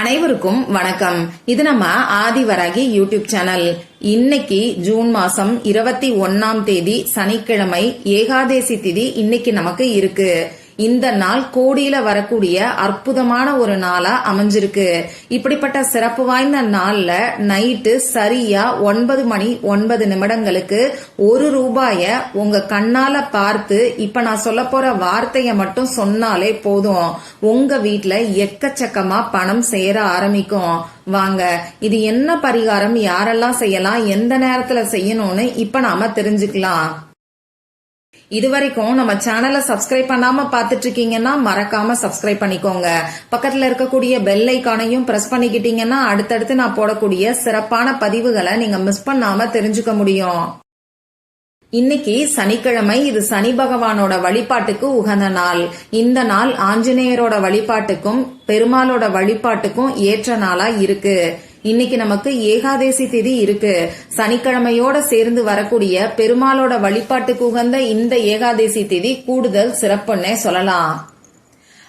அனைவருக்கும் வணக்கம். இது நம்ம ஆதிவராகி யூடியூப் சேனல். இன்னைக்கு ஜூன் மாசம் இருபத்தி ஒன்னாம் தேதி சனிக்கிழமை ஏகாதேசி திதி இன்னைக்கு நமக்கு இருக்கு. இந்த நாள் கோடியில வரக்கூடிய அற்புதமான ஒரு நாளா அமைஞ்சிருக்கு. இப்படிப்பட்ட சிறப்பு வாய்ந்த நாள்ல நைட்டு சரியா ஒன்பது மணி ஒன்பது நிமிடங்களுக்கு ஒரு ரூபாய உங்க கண்ணால பார்த்து இப்ப நான் சொல்ல போற வார்த்தைய மட்டும் சொன்னாலே போதும். உங்க வீட்டுல எக்கச்சக்கமா பணம் சேர ஆரம்பிக்கும். வாங்க இது என்ன பரிகாரம்? யாரெல்லாம் செய்யலாம்? எந்த நேரத்துல செய்யணும்னு இப்ப நாம தெரிஞ்சுக்கலாம். இது வரைக்கும் நம்ம சேனலை சப்ஸ்கிரைப் பண்ணாம பாத்துட்டு இருக்கீங்கன்னா மறக்காம சப்ஸ்கிரைப் பண்ணிக்கோங்க. பக்கத்துல இருக்கக்கூடிய பெல் ஐக்கானையும் பிரஸ் பண்ணிக்கிட்டீங்கன்னா அடுத்தடுத்து நான் போடக்கூடிய சிறப்பான பதிவுகளை நீங்க மிஸ் பண்ணாம தெரிஞ்சுக்க முடியும். இன்னைக்கு சனிக்கிழமை இது சனி பகவானோட வழிபாட்டுக்கு உகந்த நாள். இந்த நாள் ஆஞ்சநேயரோட வழிபாட்டுக்கும் பெருமாளோட வழிபாட்டுக்கும் ஏற்ற நாளா இருக்கு. இன்னைக்கு நமக்கு ஏகாதேசி திதி இருக்கு. சனிக்கிழமையோட சேர்ந்து வரக்கூடிய பெருமாளோட வழிபாட்டுக்கு உகந்த இந்த ஏகாதேசி திதி கூடுதல் சிறப்புன்னே சொல்லலாம்.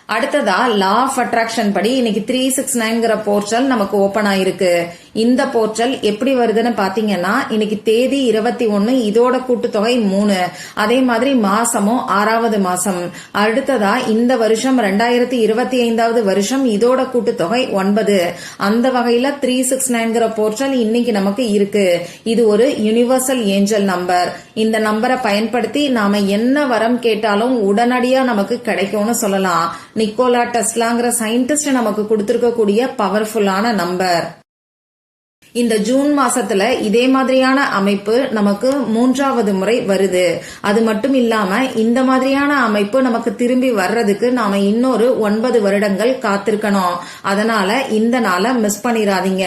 அடுத்ததா லா ஆஃப் அட்ராக்ஷன் படி இன்னைக்கு த்ரீ சிக்ஸ் நைன்கிற போர்ட்டல் நமக்கு ஓபன் ஆயிருக்கு. இந்த போர்ட்டல் எப்படி வருதுன்னு பாத்தீங்கன்னா இன்னைக்கு தேதி இருபத்தி ஒன்னு இதோட கூட்டுத்தொகை மூணு. அதே மாதிரி மாசமும் ஆறாவது மாசம். அடுத்ததா இந்த வருஷம் ரெண்டாயிரத்தி இருபத்தி ஐந்தாவது வருஷம் இதோட கூட்டுத்தொகை ஒன்பது. அந்த வகையில த்ரீ சிக்ஸ் நைன்கிற போர்ட்டல் இன்னைக்கு நமக்கு இருக்கு. இது ஒரு யூனிவர்சல் ஏஞ்சல் நம்பர் இந்த நம்பரை பயன்படுத்தி நாம என்ன வரம் கேட்டாலும் உடனடியா நமக்கு கிடைக்கும்னு சொல்லலாம். நிக்கோலா டெஸ்லாங்கிற சயின்டிஸ்ட் நமக்கு கொடுத்திருக்கக்கூடிய பவர்ஃபுல்லான நம்பர் இந்த ஜூன் மாசத்துல இதே மாதிரியான அமைப்பு நமக்கு மூன்றாவது முறை வருது. அது மட்டும் இல்லாம இந்த மாதிரியான அமைப்பு நமக்கு திரும்பி வர்றதுக்கு நாம இன்னொரு ஒன்பது வருடங்கள் காத்திருக்கணும். அதனால இந்த நாளை மிஸ் பண்ணிடாதீங்க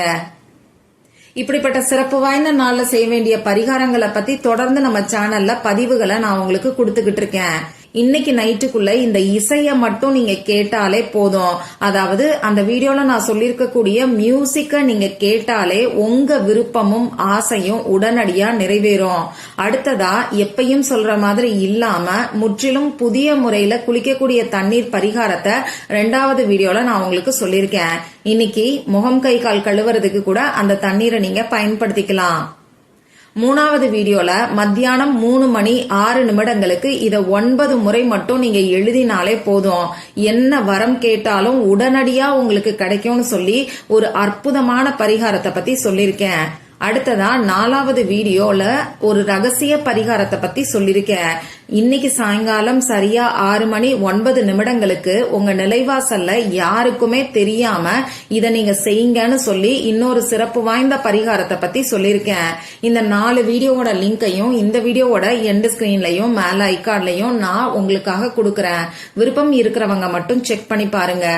இப்படிப்பட்ட சிறப்பு வாய்ந்த நாள்ல செய்ய வேண்டிய பரிகாரங்களை பத்தி தொடர்ந்து நம்ம சேனல்ல பதிவுகளை நான் உங்களுக்கு கொடுத்துக்கிட்டு இருக்கேன். இன்னைக்கு நைட்டுக்குள்ள இந்த இசையை மட்டும் நீங்க கேட்டாலே போதும். அதாவது அந்த வீடியோல நான் சொல்லியிருக்கக்கூடிய மியூசிக்க நீங்க கேட்டாலே உங்க விருப்பமும் ஆசையும் உடனடியா நிறைவேறும். அடுத்ததா எப்பயும் சொல்ற மாதிரி இல்லாம முற்றிலும் புதிய முறையில குளிக்கக்கூடிய தண்ணீர் பரிகாரத்தை ரெண்டாவது வீடியோல நான் உங்களுக்கு சொல்லியிருக்கேன். இன்னைக்கு முகம் கை கால் கழுவுறதுக்கு கூட அந்த தண்ணீரை நீங்க பயன்படுத்திக்கலாம். மூணாவது வீடியோல மத்தியானம் மூணு மணி ஆறு நிமிடங்களுக்கு இதை ஒன்பது முறை மட்டும் நீங்க எழுதினாலே போதும். என்ன வரம் கேட்டாலும் உடனடியா உங்களுக்கு கிடைக்கும்னு சொல்லி ஒரு அற்புதமான பரிகாரத்தை பத்தி சொல்லியிருக்கேன். அடுத்ததா நாலாவது வீடியோல ஒரு ரகசிய பரிகாரத்தை பத்தி சொல்லிருக்கேன். இன்னைக்கு சாயங்காலம் சரியா ஆறு மணி ஒன்பது நிமிடங்களுக்கு உங்க நிலைவாசல்ல யாருக்குமே தெரியாம இத நீங்க செய்யுங்கன்னு சொல்லி இன்னொரு சிறப்பு வாய்ந்த பரிகாரத்தை பத்தி சொல்லிருக்கேன். இந்த நாலு வீடியோவோட லிங்கையும் இந்த வீடியோவோட எண்டு ஸ்கிரீன்லயும் மேல ஐக்கார்ட்லயும் நான் உங்களுக்காக கொடுக்கறேன். விருப்பம் இருக்கிறவங்க மட்டும் செக் பண்ணி பாருங்க.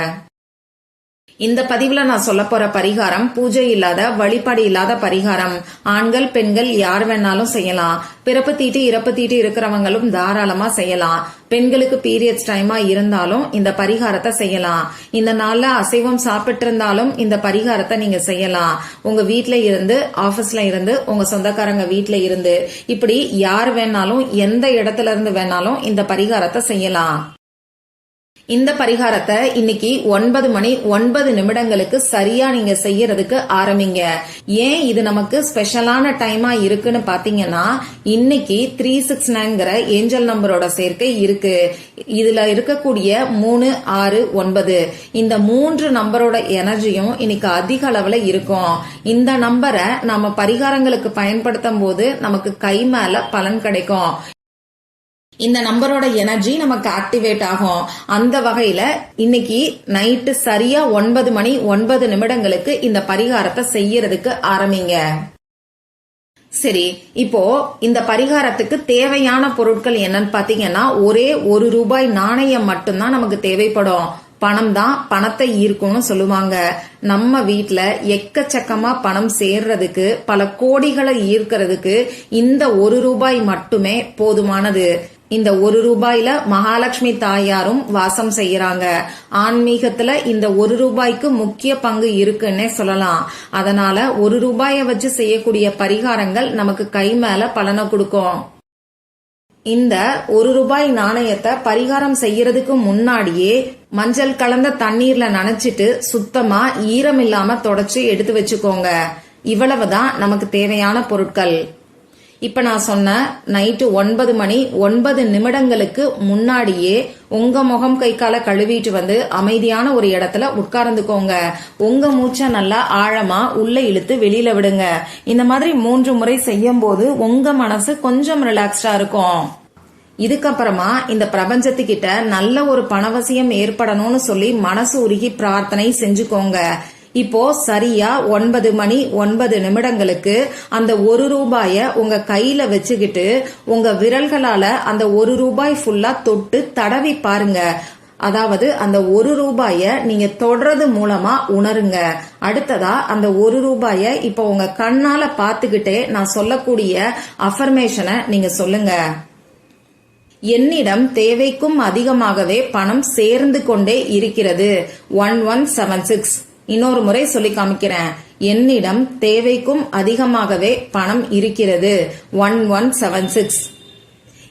இந்த பதிவுல நான் சொல்ல போற பரிகாரம் பூஜை இல்லாத வழிபாடு இல்லாத பரிகாரம். ஆண்கள் பெண்கள் யார் வேணாலும் செய்யலாம். பிறப்பு தீட்டு இறப்பு தீட்டு இருக்கிறவங்களும் தாராளமா செய்யலாம். பெண்களுக்கு பீரியட்ஸ் டைமா இருந்தாலும் இந்த பரிகாரத்தை செய்யலாம். இந்த நாள்ல அசைவம் சாப்பிட்டு இருந்தாலும் இந்த பரிகாரத்தை நீங்க செய்யலாம். உங்க வீட்ல இருந்து ஆபீஸ்ல இருந்து உங்க சொந்தக்காரங்க வீட்ல இருந்து. இப்படி யார் வேணாலும் எந்த இடத்துல இருந்து வேணாலும் இந்த பரிகாரத்தை செய்யலாம். இந்த பரிகாரத்தை இன்னைக்கு ஒன்பது மணி ஒன்பது நிமிடங்களுக்கு சரியா நீங்க செய்யறதுக்கு ஆரம்பிங்க. ஏன் இது நமக்கு ஸ்பெஷலான டைமா இருக்குன்னு பாத்தீங்கன்னா இன்னைக்கு த்ரீ சிக்ஸ் நைன்கிற ஏஞ்சல் நம்பரோட சேர்க்கை இருக்கு. இதுல இருக்கக்கூடிய மூணு ஆறு ஒன்பது. இந்த மூன்று நம்பரோட எனர்ஜியும் இன்னைக்கு அதிக அளவுல இருக்கும். இந்த நம்பரை நம்ம பரிகாரங்களுக்கு பயன்படுத்தும் போது நமக்கு கை மேல பலன் கிடைக்கும். இந்த நம்பரோட எனர்ஜி நமக்கு ஆக்டிவேட் ஆகும். அந்த வகையில இன்னைக்கு நைட்டு சரியா ஒன்பது மணி ஒன்பது நிமிடங்களுக்கு இந்த பரிகாரத்தை செய்யறதுக்கு ஆரம்பிங்க. சரி இப்போ இந்த பரிகாரத்துக்கு தேவையான பொருட்கள் என்னன்னு பாத்தீங்கன்னா ஒரே ஒரு ரூபாய் நாணயம் மட்டும்தான் நமக்கு தேவைப்படும். பணம் தான் பணத்தை ஈர்க்கும்னு சொல்லுவாங்க. நம்ம வீட்டுல எக்கச்சக்கமா பணம் சேர்றதுக்கு பல கோடிகளை ஈர்க்கிறதுக்கு இந்த ஒரு ரூபாய் மட்டுமே போதுமானது. இந்த ஒரு ரூபாயில மகாலட்சுமி தாயாரும் வாசம் செய்யறாங்க. ஆன்மீகத்துல இந்த ஒரு ரூபாய்க்கு முக்கிய பங்கு இருக்குன்னே சொல்லலாம். அதனால ஒரு ரூபாயை வச்சு செய்யக்கூடிய பரிகாரங்கள் நமக்கு கை மேல பலனை கொடுக்கும். இந்த ஒரு ரூபாய் நாணயத்தை பரிகாரம் செய்யறதுக்கு முன்னாடியே மஞ்சள் கலந்த தண்ணீர்ல நனைச்சிட்டு சுத்தமா ஈரம் இல்லாம தொடச்சு எடுத்து வச்சுக்கோங்க. இவ்வளவுதான் நமக்கு தேவையான பொருட்கள். இப்ப நான் சொன்ன நைட்டு ஒன்பது மணி ஒன்பது நிமிடங்களுக்கு முன்னாடியே உங்க முகம் கை கால கழுவிட்டு வந்து அமைதியான ஒரு இடத்துல உட்கார்ந்துக்கோங்க. உங்க மூச்சை நல்லா ஆழமா உள்ள இழுத்து வெளியில விடுங்க. இந்த மாதிரி மூன்று முறை செய்யும் போது உங்க மனசு கொஞ்சம் ரிலாக்ஸ்டா இருக்கும். இதுக்கப்புறமா இந்த பிரபஞ்சத்துக்கிட்ட நல்ல ஒரு பணவசியம் ஏற்படணும்னு சொல்லி மனசு உருகி பிரார்த்தனை செஞ்சுக்கோங்க. இப்போ சரியா ஒன்பது மணி ஒன்பது நிமிடங்களுக்கு அந்த ஒரு ரூபாய உங்க கையில வச்சுக்கிட்டு உங்க விரல்களால அந்த ஒரு ரூபாய் ஃபுல்லா தொட்டு தடவி பாருங்க. அதாவது அந்த ஒரு ரூபாய நீங்க தொடறது மூலமா உணருங்க. அடுத்ததா அந்த ஒரு ரூபாய இப்ப உங்க கண்ணால பாத்துக்கிட்டே நான் சொல்லக்கூடிய அஃபர்மேஷனை நீங்க சொல்லுங்க. என்னிடம் தேவைக்கும் அதிகமாகவே பணம் சேர்ந்து கொண்டே இருக்கிறது. ஒன் ஒன் செவன் சிக்ஸ் இன்னொரு முறை சொல்லி காமிக்கிறேன். என்னிடம் தேவைக்கும் அதிகமாகவே பணம் இருக்கிறது. ஒன் ஒன் செவன் சிக்ஸ்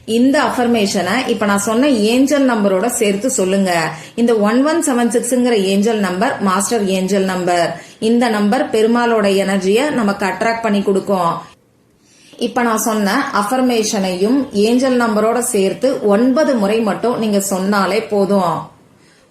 இந்த அஃபர்மேஷனை இப்ப நான் சொன்ன ஏஞ்சல் நம்பரோட சேர்த்து சொல்லுங்க. இந்த one one seven சிக்ஸ்ங்கிற angel number master angel number. இந்த நம்பர் பெருமாளோட எனர்ஜியை நமக்கு அட்ராக்ட் பண்ணி கொடுக்கும். இப்ப நான் சொன்ன அஃபர்மேஷனையும் ஏஞ்சல் நம்பரோட சேர்த்து ஒன்பது முறை மட்டும் நீங்க சொன்னாலே போதும்.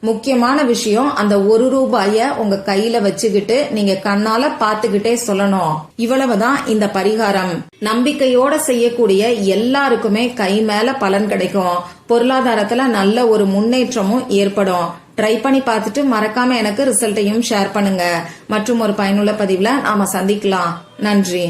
முக்கியமான விஷயம் அந்த ஒரு ரூபாய உங்க கையில வச்சுக்கிட்டு நீங்க கண்ணால பாத்துக்கிட்டே சொல்லணும். இவ்வளவுதான் இந்த பரிகாரம். நம்பிக்கையோட செய்யக்கூடிய எல்லாருக்குமே கை மேல பலன் கிடைக்கும். பொருளாதாரத்துல நல்ல ஒரு முன்னேற்றமும் ஏற்படும். ட்ரை பண்ணி பார்த்துட்டு மறக்காம எனக்கு ரிசல்ட்டையும் ஷேர் பண்ணுங்க. மற்றும் ஒரு பயனுள்ள பதிவுல நாம சந்திக்கலாம். நன்றி.